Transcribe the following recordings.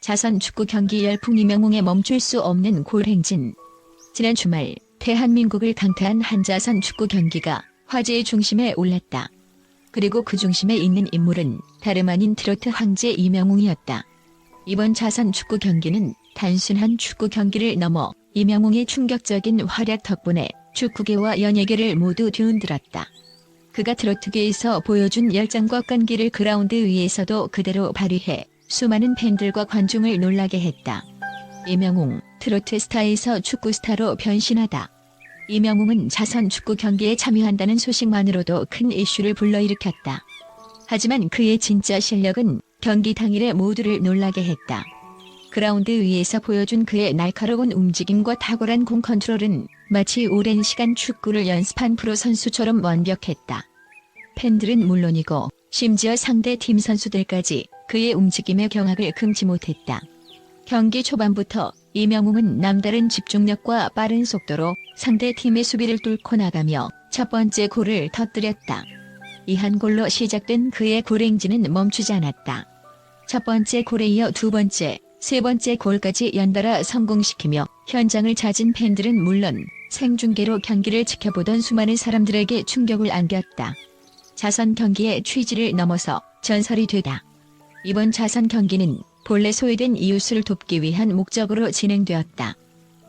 자선 축구 경기 열풍 이 명웅의 멈출 수 없는 골행진. 지난 주말 대한민국을 강타한 한자선 축구 경기가 화제의 중심에 올랐다. 그리고 그 중심에 있는 인물은 다름 아닌 트로트 황제 이명웅이었다. 이번 자선 축구 경기는 단순한 축구 경기를 넘어 이명웅의 충격적인 활약 덕분에 축구계와 연예계를 모두 뒤흔들었다. 그가 트로트계에서 보여준 열정과 끈기를 그라운드 위에서도 그대로 발휘해 수많은 팬들과 관중을 놀라게 했다. 이명웅, 트로트 스타에서 축구 스타로 변신하다. 이명웅은 자선 축구 경기에 참여한다는 소식만으로도 큰 이슈를 불러일으켰다. 하지만 그의 진짜 실력은 경기 당일에 모두를 놀라게 했다. 그라운드 위에서 보여준 그의 날카로운 움직임과 탁월한 공 컨트롤은 마치 오랜 시간 축구를 연습한 프로 선수처럼 완벽했다. 팬들은 물론이고 심지어 상대 팀 선수들까지 그의 움직임에 경악을 금치 못했다. 경기 초반부터 이명웅은 남다른 집중력과 빠른 속도로 상대 팀의 수비를 뚫고 나가며 첫 번째 골을 터뜨렸다. 이 한 골로 시작된 그의 골행진은 멈추지 않았다. 첫 번째 골에 이어 두 번째, 세 번째 골까지 연달아 성공시키며 현장을 찾은 팬들은 물론 생중계로 경기를 지켜보던 수많은 사람들에게 충격을 안겼다. 자선 경기의 취지를 넘어서 전설이 되다. 이번 자선 경기는 본래 소외된 이웃을 돕기 위한 목적으로 진행되었다.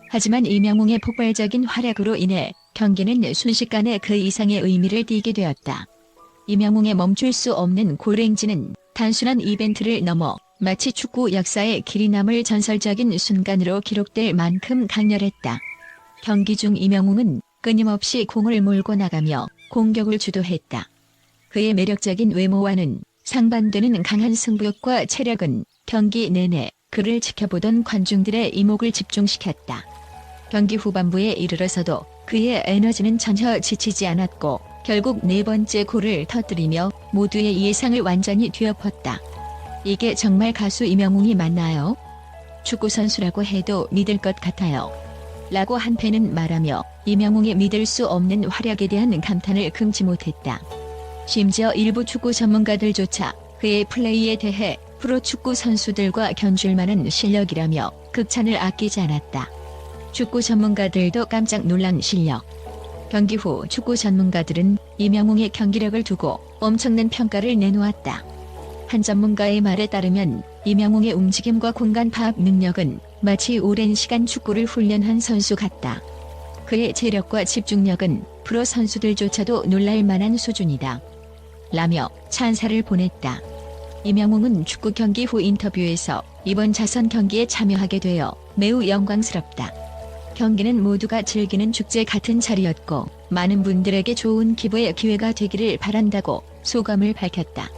하지만 이명웅의 폭발적인 활약으로 인해 경기는 순식간에 그 이상의 의미를 띠게 되었다. 이명웅의 멈출 수 없는 골행진은 단순한 이벤트를 넘어 마치 축구 역사에 길이 남을 전설적인 순간으로 기록될 만큼 강렬했다. 경기 중 이명웅은 끊임없이 공을 몰고 나가며 공격을 주도했다. 그의 매력적인 외모와는 상반되는 강한 승부욕과 체력은 경기 내내 그를 지켜보던 관중들의 이목을 집중시켰다. 경기 후반부에 이르러서도 그의 에너지는 전혀 지치지 않았고 결국 네 번째 골을 터뜨리며 모두의 예상을 완전히 뒤엎었다. 이게 정말 가수 이명웅이 맞나요? 축구 선수라고 해도 믿을 것 같아요. 라고 한 팬은 말하며 이명웅의 믿을 수 없는 활약에 대한 감탄을 금치 못했다. 심지어 일부 축구 전문가들조차 그의 플레이에 대해 프로축구 선수들과 견줄 만한 실력이라며 극찬을 아끼지 않았다. 축구 전문가들도 깜짝 놀란 실력. 경기 후 축구 전문가들은 이명웅의 경기력을 두고 엄청난 평가를 내놓았다. 한 전문가의 말에 따르면 이명웅의 움직임과 공간 파악 능력은 마치 오랜 시간 축구를 훈련한 선수 같다. 그의 체력과 집중력은 프로 선수들조차도 놀랄 만한 수준이다. 라며 찬사를 보냈다. 이명웅은 축구 경기 후 인터뷰에서 이번 자선 경기에 참여하게 되어 매우 영광스럽다. 경기는 모두가 즐기는 축제 같은 자리였고 많은 분들에게 좋은 기부의 기회가 되기를 바란다고 소감을 밝혔다.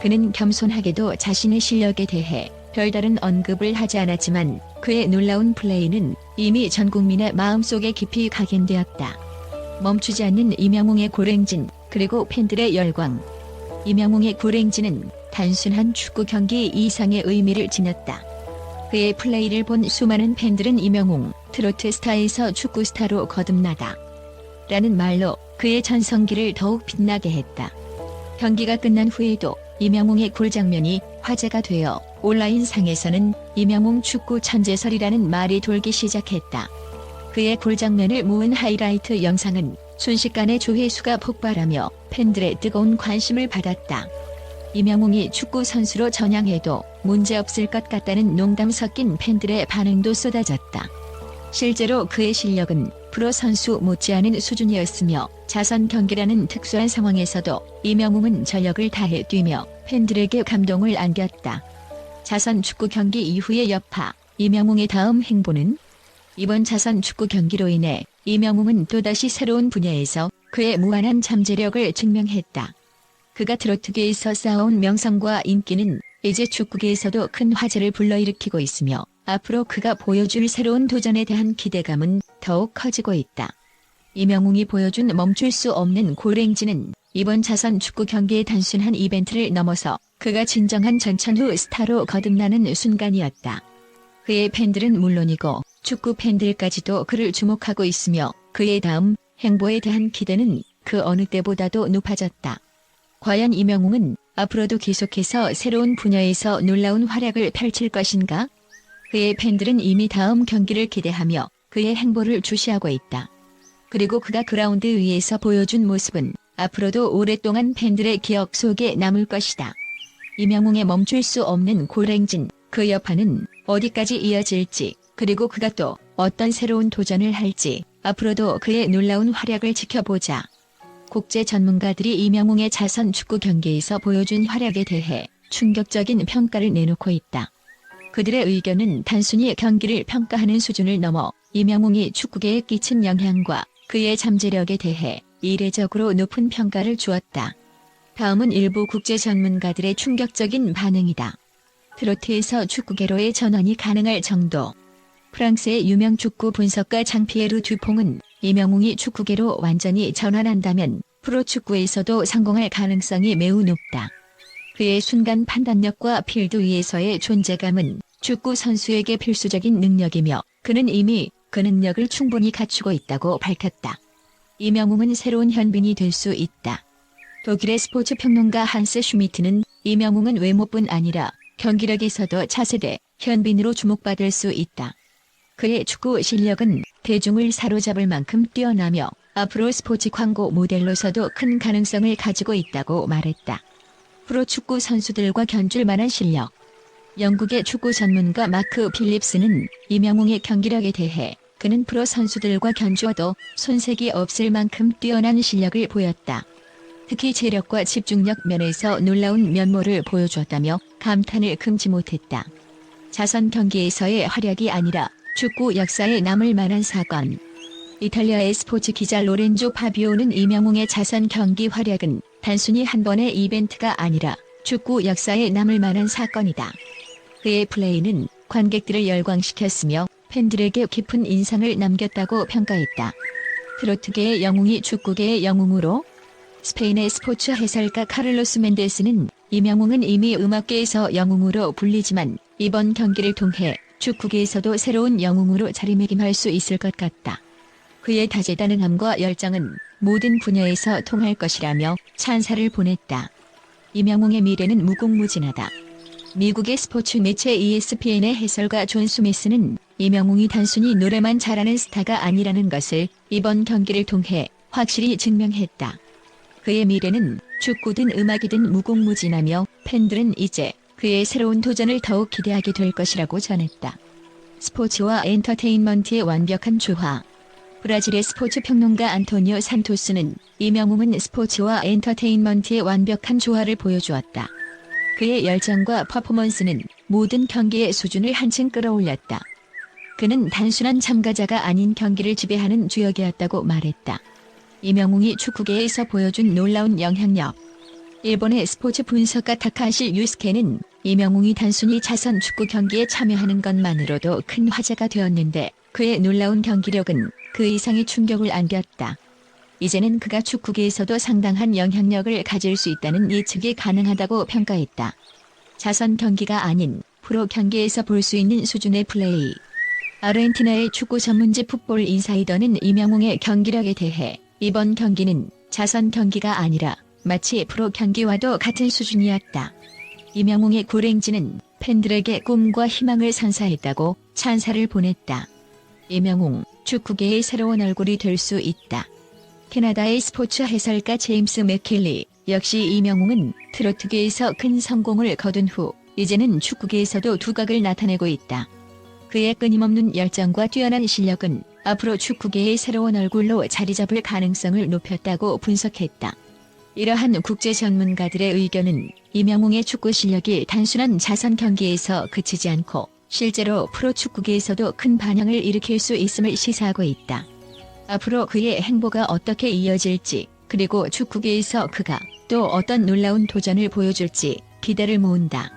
그는 겸손하게도 자신의 실력에 대해 별다른 언급을 하지 않았지만 그의 놀라운 플레이는 이미 전 국민의 마음속에 깊이 각인되었다. 멈추지 않는 이명웅의 골행진 그리고 팬들의 열광. 이명웅의 골행진은 단순한 축구 경기 이상의 의미를 지녔다. 그의 플레이를 본 수많은 팬들은 이명웅 트로트 스타에서 축구 스타로 거듭나다. 라는 말로 그의 전성기를 더욱 빛나게 했다. 경기가 끝난 후에도 이명웅의 골 장면이 화제가 되어 온라인 상에서는 이명웅 축구 천재설이라는 말이 돌기 시작했다. 그의 골 장면을 모은 하이라이트 영상은 순식간에 조회수가 폭발하며 팬들의 뜨거운 관심을 받았다. 이명웅이 축구 선수로 전향해도 문제없을 것 같다는 농담 섞인 팬들의 반응도 쏟아졌다. 실제로 그의 실력은 프로 선수 못지않은 수준이었으며 자선 경기라는 특수한 상황에서도 이명웅은 전력을 다해 뛰며 팬들에게 감동을 안겼다. 자선 축구 경기 이후의 여파, 이명웅의 다음 행보는 이번 자선 축구 경기로 인해 이명웅은 또다시 새로운 분야에서 그의 무한한 잠재력을 증명했다. 그가 트로트계에서 쌓아온 명성과 인기는 이제 축구계에서도 큰 화제를 불러일으키고 있으며 앞으로 그가 보여줄 새로운 도전에 대한 기대감은 더욱 커지고 있다. 이명웅이 보여준 멈출 수 없는 골행진은 이번 자선 축구 경기의 단순한 이벤트를 넘어서 그가 진정한 전천후 스타로 거듭나는 순간이었다. 그의 팬들은 물론이고 축구 팬들까지도 그를 주목하고 있으며 그의 다음 행보에 대한 기대는 그 어느 때보다도 높아졌다. 과연 이명웅은 앞으로도 계속해서 새로운 분야에서 놀라운 활약을 펼칠 것인가? 그의 팬들은 이미 다음 경기를 기대하며 그의 행보를 주시하고 있다. 그리고 그가 그라운드 위에서 보여준 모습은 앞으로도 오랫동안 팬들의 기억 속에 남을 것이다. 이명웅의 멈출 수 없는 골행진, 그 여파는 어디까지 이어질지, 그리고 그가 또 어떤 새로운 도전을 할지, 앞으로도 그의 놀라운 활약을 지켜보자. 국제 전문가들이 이명웅의 자선 축구 경기에서 보여준 활약에 대해 충격적인 평가를 내놓고 있다. 그들의 의견은 단순히 경기를 평가하는 수준을 넘어 이명웅이 축구계에 끼친 영향과 그의 잠재력에 대해 이례적으로 높은 평가를 주었다. 다음은 일부 국제 전문가들의 충격적인 반응이다. 트로트에서 축구계로의 전환이 가능할 정도. 프랑스의 유명 축구 분석가 장피에르 듀퐁은 이명웅이 축구계로 완전히 전환한다면 프로축구에서도 성공할 가능성이 매우 높다. 그의 순간 판단력과 필드 위에서의 존재감은 축구 선수에게 필수적인 능력이며 그는 이미 그 능력을 충분히 갖추고 있다고 밝혔다. 이명웅은 새로운 현빈이 될 수 있다. 독일의 스포츠 평론가 한스 슈미트는 이명웅은 외모뿐 아니라 경기력에서도 차세대 현빈으로 주목받을 수 있다. 그의 축구 실력은 대중을 사로잡을 만큼 뛰어나며 앞으로 스포츠 광고 모델로서도 큰 가능성을 가지고 있다고 말했다. 프로축구 선수들과 견줄 만한 실력. 영국의 축구 전문가 마크 필립스는 이명웅의 경기력에 대해 그는 프로 선수들과 견주어도 손색이 없을 만큼 뛰어난 실력을 보였다. 특히 체력과 집중력 면에서 놀라운 면모를 보여주었다며 감탄을 금치 못했다. 자선 경기에서의 활약이 아니라 축구 역사에 남을 만한 사건. 이탈리아의 스포츠 기자 로렌조 파비오는 이명웅의 자선 경기 활약은 단순히 한 번의 이벤트가 아니라 축구 역사에 남을 만한 사건이다. 그의 플레이는 관객들을 열광시켰으며 팬들에게 깊은 인상을 남겼다고 평가했다. 트로트계의 영웅이 축구계의 영웅으로 스페인의 스포츠 해설가 카를로스 멘데스는 이명웅은 이미 음악계에서 영웅으로 불리지만 이번 경기를 통해 축구계에서도 새로운 영웅으로 자리매김할 수 있을 것 같다. 그의 다재다능함과 열정은 모든 분야에서 통할 것이라며 찬사를 보냈다. 이명웅의 미래는 무궁무진하다. 미국의 스포츠 매체 ESPN의 해설가 존 스미스는 이명웅이 단순히 노래만 잘하는 스타가 아니라는 것을 이번 경기를 통해 확실히 증명했다. 그의 미래는 축구든 음악이든 무궁무진하며 팬들은 이제 그의 새로운 도전을 더욱 기대하게 될 것이라고 전했다. 스포츠와 엔터테인먼트의 완벽한 조화. 브라질의 스포츠 평론가 안토니오 산토스는 이명웅은 스포츠와 엔터테인먼트의 완벽한 조화를 보여주었다. 그의 열정과 퍼포먼스는 모든 경기의 수준을 한층 끌어올렸다. 그는 단순한 참가자가 아닌 경기를 지배하는 주역이었다고 말했다. 이명웅이 축구계에서 보여준 놀라운 영향력. 일본의 스포츠 분석가 타카시 유스케는 이명웅이 단순히 자선 축구 경기에 참여하는 것만으로도 큰 화제가 되었는데 그의 놀라운 경기력은 그 이상의 충격을 안겼다. 이제는 그가 축구계에서도 상당한 영향력을 가질 수 있다는 예측이 가능하다고 평가했다. 자선 경기가 아닌 프로 경기에서 볼 수 있는 수준의 플레이. 아르헨티나의 축구 전문지 풋볼 인사이더는 이명웅의 경기력에 대해 이번 경기는 자선 경기가 아니라 마치 프로 경기와도 같은 수준이었다. 이명웅의 고랭지는 팬들에게 꿈과 희망을 선사했다고 찬사를 보냈다. 이명웅, 축구계의 새로운 얼굴이 될 수 있다. 캐나다의 스포츠 해설가 제임스 맥켈리 역시 이명웅은 트로트계에서 큰 성공을 거둔 후 이제는 축구계에서도 두각을 나타내고 있다. 그의 끊임없는 열정과 뛰어난 실력은 앞으로 축구계의 새로운 얼굴로 자리 잡을 가능성을 높였다고 분석했다. 이러한 국제 전문가들의 의견은 이명웅의 축구 실력이 단순한 자선 경기에서 그치지 않고 실제로 프로 축구계에서도 큰 반향을 일으킬 수 있음을 시사하고 있다. 앞으로 그의 행보가 어떻게 이어질지, 그리고 축구계에서 그가 또 어떤 놀라운 도전을 보여줄지 기대를 모은다.